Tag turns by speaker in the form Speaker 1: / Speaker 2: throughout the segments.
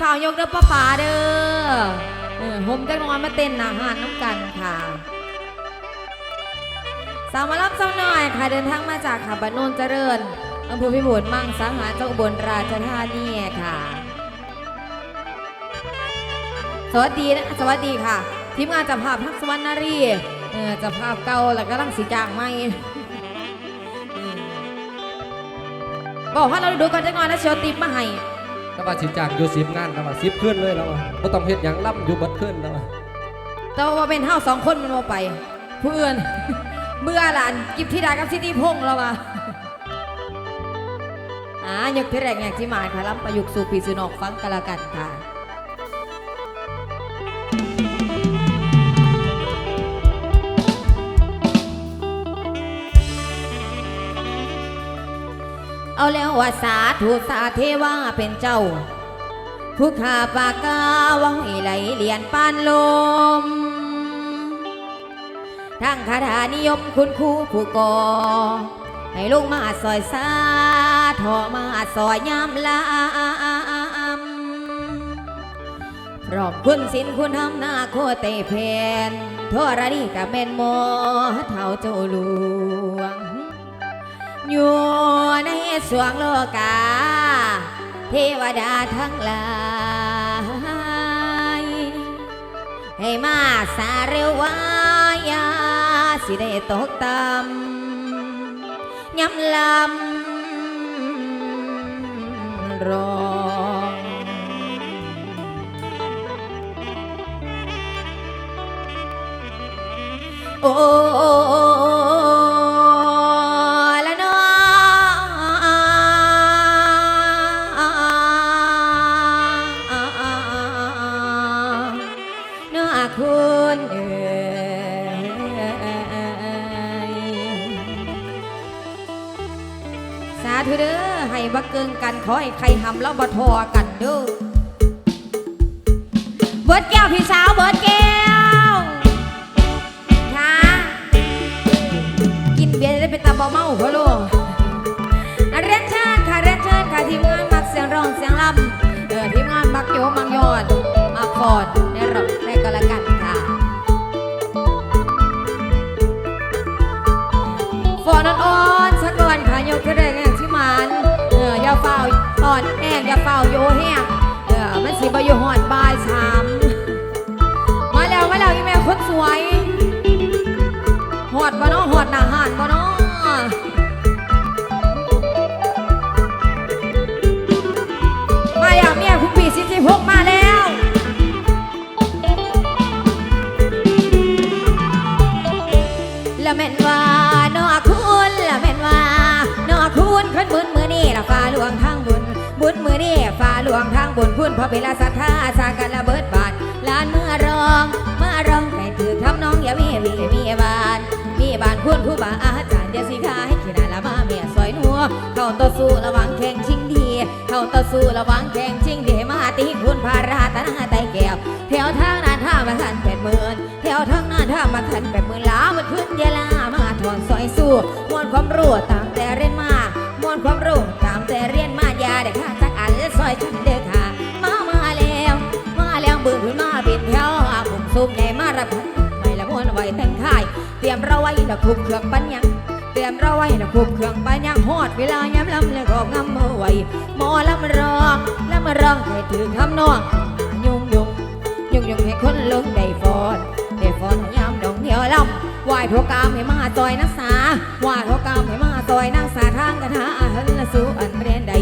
Speaker 1: ฝ่าวยกเด้อป้าป่าเด้อเออผมจักหน้อยมาเต้นอาหารน้ำกันค่ะสาวมารับสาวน้อยค่ะเดินทางมาจากขับานโนนเจริญอำเภอพิบูลมังสังหารจังหวัดอุบลราชธานีค่ะ สวัสดีนะสวัสดีค่ะ ทีมงานจับภาพทักษวรรณนารีเออจับภาพเก่าแล้วก็ลังสีจางใหม่บอกว่าเราดูก่อนจักหน่อยแล้วเชียวติปมาให้
Speaker 2: แล้ว่าสิจากอยู่สิบงานแล้วว่าสิบขึ้นเลยแล้วว่าต้องเฮ็ดอยังล่ำอยู่บัดขึ้นแล้วว่า
Speaker 1: แต่ว่าเป็นเฮาสองคนมันมาไปเพื่อนเมื่อหลานกิบธิดากับซิตี้พงษ์แล้ววะอ่ายกที่แรกแงกที่มาค่ะรับประยุกต์สู่ปีสุนอกฟังกันละกันค่ะ เอาแล้วว่าสาธุสาเทวาเป็นเจ้า ผู้ขาปากกาวังไหลเลียนปานลมทั้งคาถานิยมคุณครูผู้ก่อให้ลุงมาซอยสาทอมาซอยยามลามพร้อมคุณสินคุณทำหน้าโคเตเพนทอรดีกับเมนโมเท่าเจ้าหลวง อยู่ในสวงโลกา เทวดาทั้งหลายให้มาสาเรววายาสิได้ตกต่ำย้ำลำรองโอ้ ขอให้ใครทำแล้วบ่ทอกันเด้อเบิดแก้วพี่สาวเบิดแก้วค่ะกินเบียร์จะได้เป็นตาบาเมาพ่อลูกอะเรียนเชิญค่ะเรียนเชิญค่ะทีมงานมักเสียงร้องเสียงลำเออทีมงานมักโยมักยอดมักฟอดในรอบในก็แล้วกัน อนแห้งอย่าเฝ้าโยแห้งเออมันสิบอยู่หอดบายสาม พุ่นพระเวลาศรัทธาสากันระเบิดบาทลานเมื่อรองเมื่อรองให้ถือทำน้องอย่ามีวีมีบาน มีบานคุณผู้บาอาจารย์อย่าสิขายขีนาละมาเมียซอยนัว เข้าต่อสู้ระวังแข่งชิงดี เข้าต่อสู้ระวังแข่งชิงดีมาตีคุณพาราตนาไตแก้วแถวทางนั้นท่ามาขันแปดหมื่นแถวทางนั้นท่ามาขันแปดหมื่นล้ามันขึ้นเยลามาถอนซอยสู้มวนความรู้ตามแต่เรียนมามวนความรู้ตามแต่เรียนมาอย่าได้ค่าจักอันและซอยฉันเด้อค่ะมา ไว้ละคุบเครื่องปัญญังเตรียมเราไว้ละคุบเครื่องปัญญังฮอดเวลาย้ำลำแล้วก็งำมือไหวหมอลำร้องลำร้องให้ถึงคำนองยุงยุงยุงยุงให้คนลงได้ฟอนได้ฟอนยามดองเดียวลำไหวโทกามให้มาซอยนักษาไหวโทกามให้มาซอยนักษาทางกันหาหันละสู่อันเรียนใด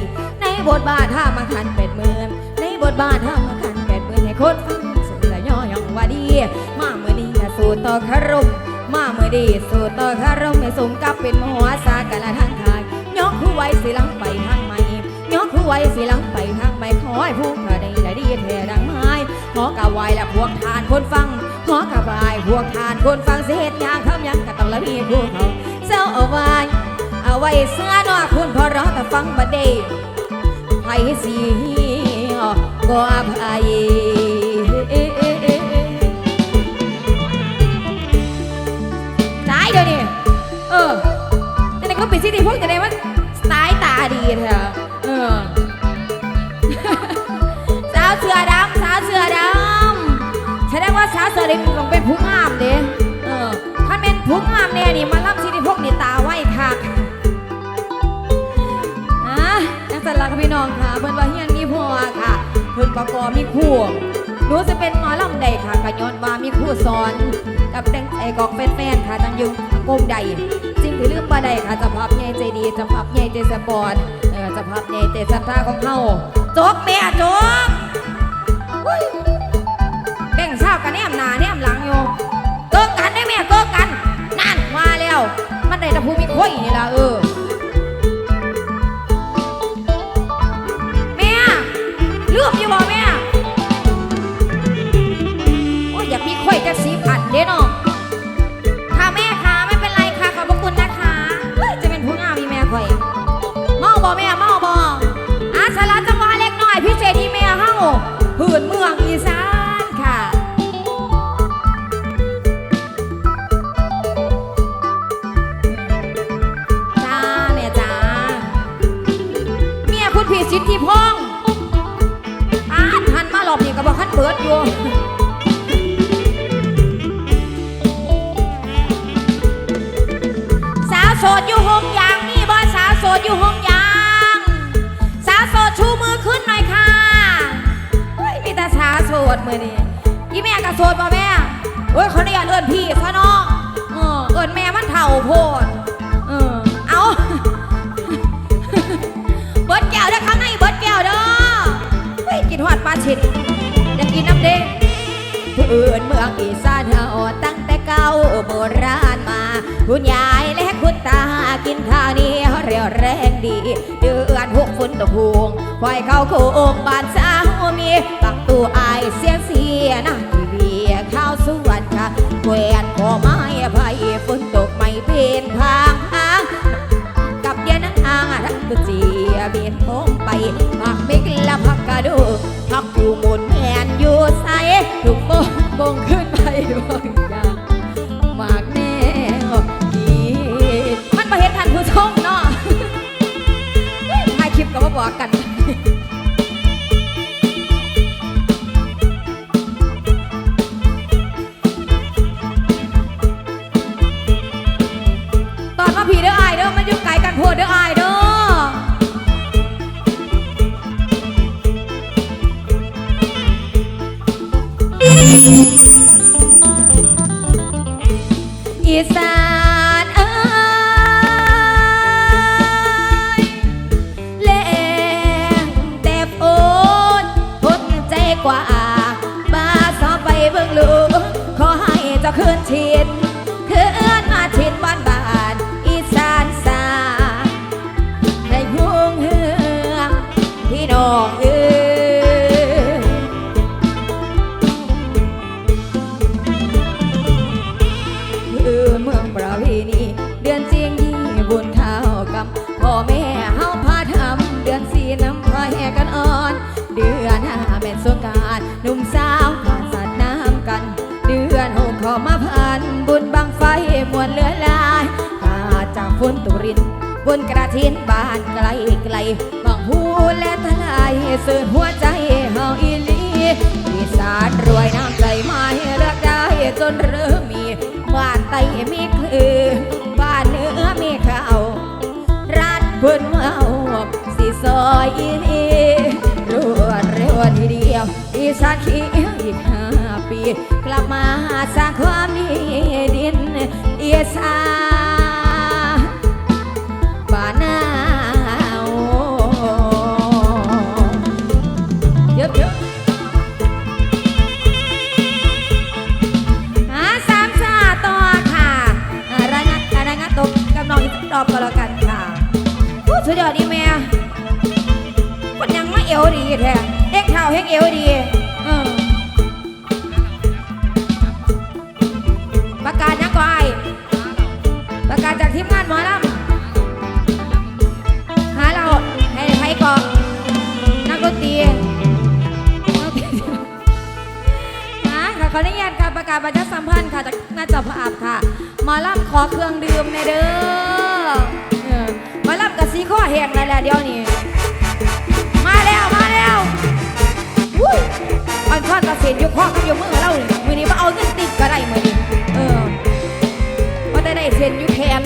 Speaker 1: ในบทบาทท่ามาขันเป็ดหมื่นในบทบาทท่ามาขันเป็ดหมื่นให้คนฟังเสือย่อย่างว่าดี มาเมื่อดีสู่ต่อคารม มาเมื่อดีสู่ต่อคารมให้สมกับเป็นมหัวสากันละทางทายยกคู่ไว้สิหลังไปทางใหม่ยกคู่ไว้สิหลังไปทางใหม่ขอให้ผู้ขาได้ละดีเทดังไม้ขอกะไว้และพวกทานคนฟังขอกะไว้พวกทานคนฟังเสียดยางคำยังก็ต้องละมีผู้เขาเจ้าเอาไว้เอาไว้เสื้อนอกคุณพอรอแต่ฟังบัดเดไผสีก็อภัย เออแต่ในก็ป็นสิ่งที่พวกแต่ในมันสล์ตาดีเถอะเออสาวเสือดำสาวเสือดำแสดงว่าสาวเสือดำต้องเป็นผู้งามเด้เออถ้าเป็นผู้งามเนี่ยนี่มาล่ำสิ่งที่พวกนี่ตาไหวคักนักสลักพี่น้องค่ะเพื่อนว่าเฮียนมีพ่อค่ะเพื่อนประกอบมีคู่ หนูจะเป็นหมอลำใดค่ะกะย้อนว่ามีครู่สอน กับแดงไอ้กอกแฟนๆค่ะจังยุงกมใดสิ่งที่ลืมบ่ได้ค่ะจะพับใหญ่ใจดีจะพับใหญ่ใจสปอร์ตเออจะพับใหญ่ใจศรัทธาของเฮาโจ๊กแม่โจ๊กแบ่งเศร้ากันแนมหนาแนมหลังอยู่เกิกกันได้แม่เกิกกัน นั่นมาแล้ว มันได้ตะพูมีค่อยนี่ละเออแม่เลือกอยู่บ่แม่ อ้ยอยากมีค่อยจะสีพันเด้เนาะ วดมือนี่ยี่แม่กับโสดบ่แม่เฮ้ยเขาได้ยากเอิ้นพี่ซะเนาะเออเอิ้นแม่มันเถ่าโพดเออเอาเบิดแก้วเด้อข้างในเบิดแก้วเด้อเฮ้ยกินหอดปลาฉิดอยากกินน้ำเด้งเอื่นเมืองอีสานเฮาตั้งแต่เก่าโบราณมาคุณยายและ กินข้าวเหนียวเรียวแรงดี เดือนหกฝนตกพวงควายเข้าโคงบ้านสาวมีปักตัวอายเสียงเสียนะทีวีข้าวสวนค่ะแควนขอไม้ไผ่ฝนตกไม่เป็นทางทางกับเดียนังอางรักตุจีเบียนโค้งไปผักเมกละผักกระดูผักอยู่หมุนแอนอยู่ใสถูกโป่งโป่งขึ้นไปบ กัน บนกระทินบ้านไกลไกลบางพูและทลายสื่อหัวใจเฮาอีลีอีสานรวยน้ำใจมาให้เลือกได้จนเริ่มมี บ้านไตมีคือ บ้านเนื้อมีข้าวรัดพื้นเมืองสีซอยอีนีรวดเร็วทีเดียวอีสานขียวอีกห้าปี กลับมาสร้างความดีดินอีสาน ออนุญาตค่ะประกาศประชาสัมพันธ์ค่ะจากหน้าจอพระอาบค่ะหมอลำขอเครื่องดื่มในเด้อเออหมอลำกับซีข้อแห้งนั่นแหละเดี๋ยวนี้มาแล้วมาแล้ววุ้ยอันทอดกระเสียนยกข้อกับยกมือเรามือนี้ว่าเอาเงินติดก็ได้เมือนี้เออว่าได้ได้เสียนยุแคน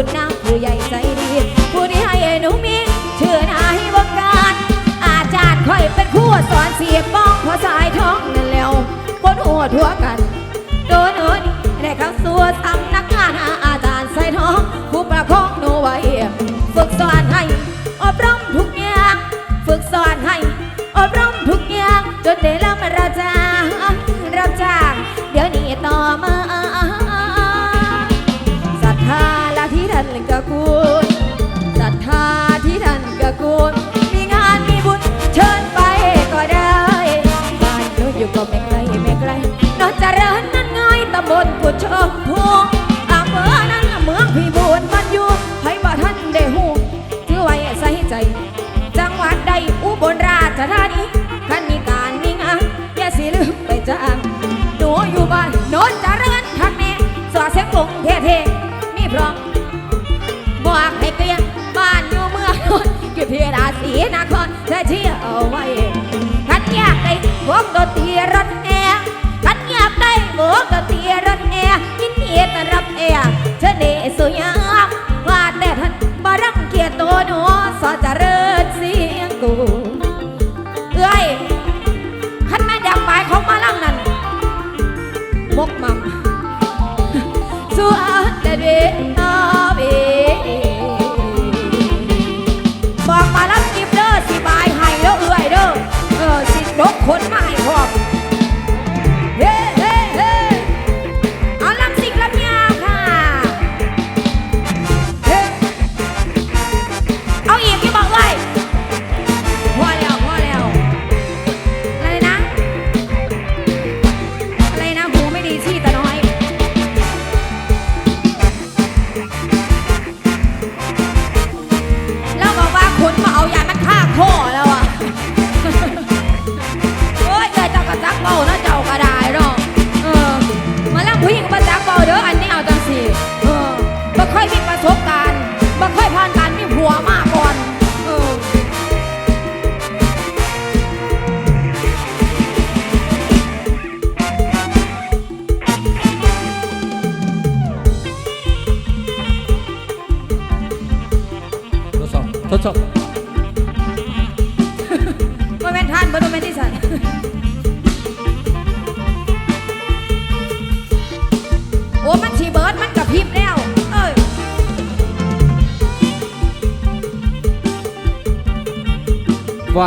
Speaker 1: คุณนาผู้ใหญ่ใจดี ผู้ที่ให้หนูมีเชื่อนายบงการ อาจารย์คอยเป็นครูสอนเสียบบ้องพอสายท้องนั่นแล้วคนหัวทั่วกัน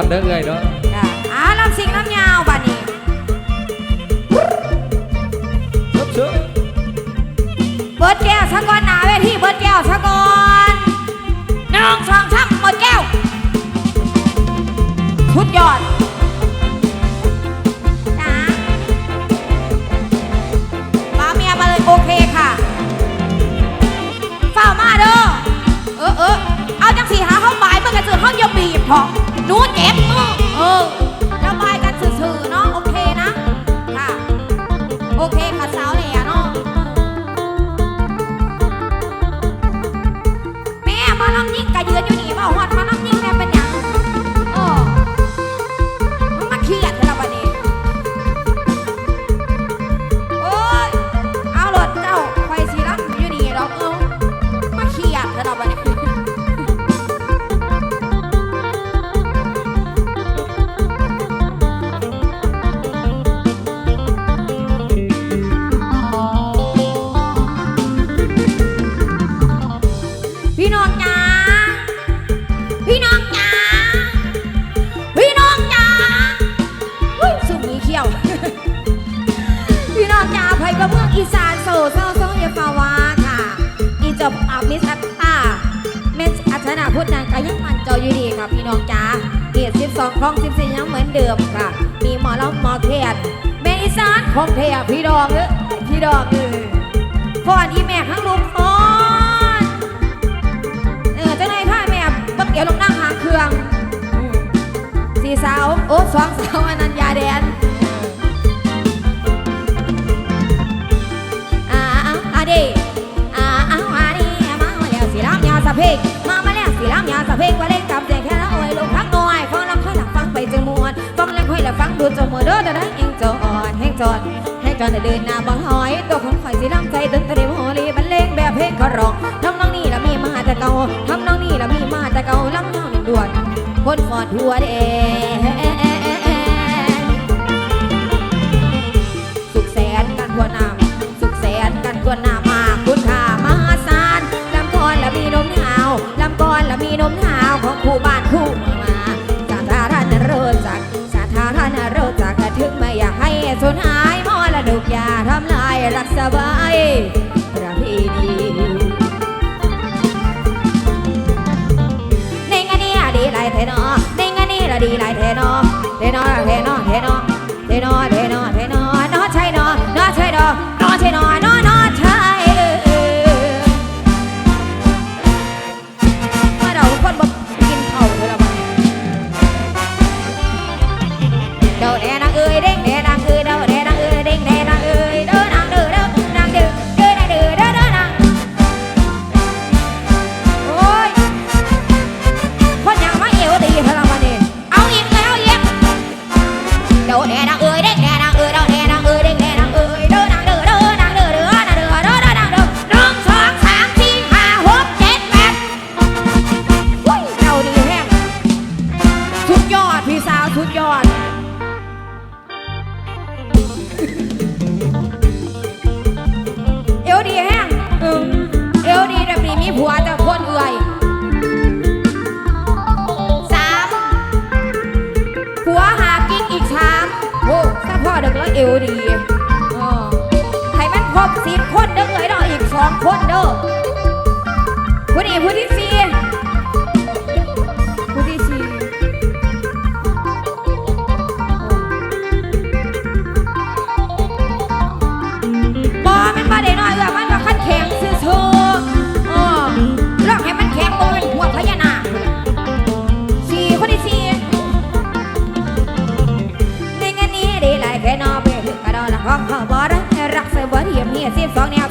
Speaker 1: อดเด้อาลำสิงลำยาวบัดนี้
Speaker 2: เชิญเบิ
Speaker 1: ดแก้วซะกอนหนาเวทีเบิร์ดแก้วซะก่อนนึ่งสองสามหมดแก้วทุดยอดจ้ามาเมียมาเลยโอเคค่ะฝ้ามาเด้อเออเออเอาจังสีหาห้องบายเมื่อกระสือห้องยมบีบพอ lúa chẹp ừ. ของเทียพี่ดองเอ้ยพี่ดองเอ้ยฟอนอีแม่ข้างลุงฟอนเออเจ้านายพ่าแม่บักเดี๋ยวลงนั่งหางเครื่องสี่สาวโอ้สองสาวอนัญญาแดนอ่าอ่าอ่าดิอ่าอ่าอ่าดิมาแล้วสีรามยาสะเพกมามาแล้วสีรามยาสะเพกว่าเล่นกับเสียงแค่ละโอ้ยลูกพักหน่อยฟังแล้วค่อยหลับฟังไปจงมวนฟังแล้วค่อยหลับฟังดูจมูกเด้อจะได้ เองจอดแห้งจอดให้เดินหน้าบังหอยตัวของข่อยสีรามใจตึงตะเดมโฮลีบรรเลงแบบเพลงเขาร้องทำนองนี้ละมีมาแต่เก่าทำนองนี้ละมีมาแต่เก่าลำนองหนึ่งด่วนคนฟอดหัวแดงสุขแสนกันทั่วหน้าสุขแสนกันทั่วหน้ามาคุณค่ามหาศาลลำกอนละมีนมหาวลำกอนละมีนมหาวของคู่บ้านคู่เมืองากให้สูญหายมอรดกยาทำลายรักสบาย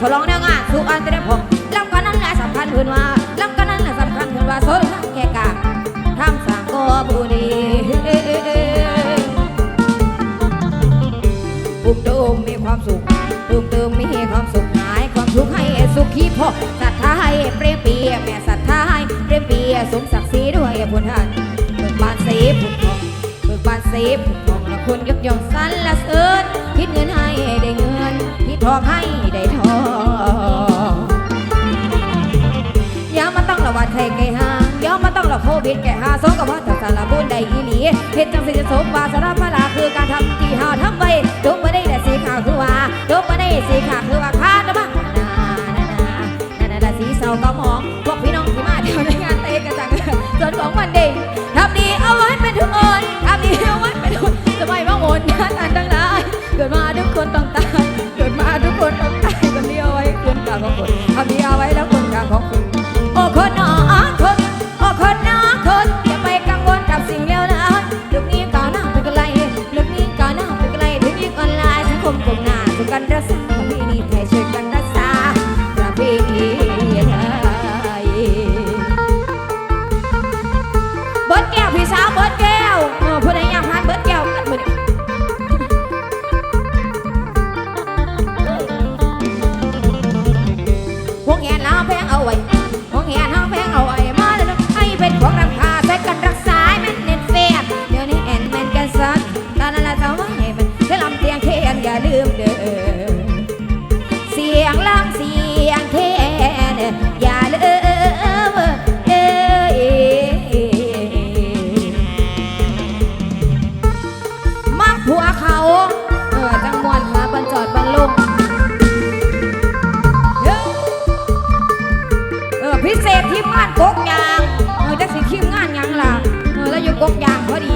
Speaker 1: ทดลองแนวงานสู่อันเตอร์ผมลำกันนั้นแหละสำคัญขึ้นว่าลำกันนั้นแหละสำคัญขึ้นว่าโซลแค่กาทำสั่งก็บุรีปุ่มเติมมีความสุขปุ่มเติมมีความสุขหายความทุกข์ให้สุขีพอศรัทธาให้เปรียบเปียแม่ศรัทธาให้เปรียบเปียสมศักดิ์ศรีด้วยพุทธานเบิกบานสีพุทองเบิกบานเซฟทองและคุณยกย่องสรรเสริญคิดเงินให้ได้เงิน คิดทองให้ได้ทองอย่ามาต้องระวัดใครไกลห่างอย่ามาต้องระโควิดแก่หาสงกับว่าแต่สารบุญได้อีหลีเฮ็ดจังสิจะสมวาสารพลาคือการทำที่หาทำไว้จงมาได้แต่สีขาวคือว่าจงมาได้สีขาวคือว่าคาดนะบ้างนานานานานาสีเศร้าก็มองพวกพี่น้องที่มาเที่ยวในงานเตะกันจังส่วนของวันเด็กทำดีเอาไว้เป็นทุกคนทำดีเอาไว้เป็นทุกจะไม่ว่าหมดงานอันทั้ง คนทำดีเอาไว้แล้วคนกลางของคุณ โอ้คนหนอ กกยางเออจะสิทีมงานยังล่ะเออแล้วอยู่กกยางพอดี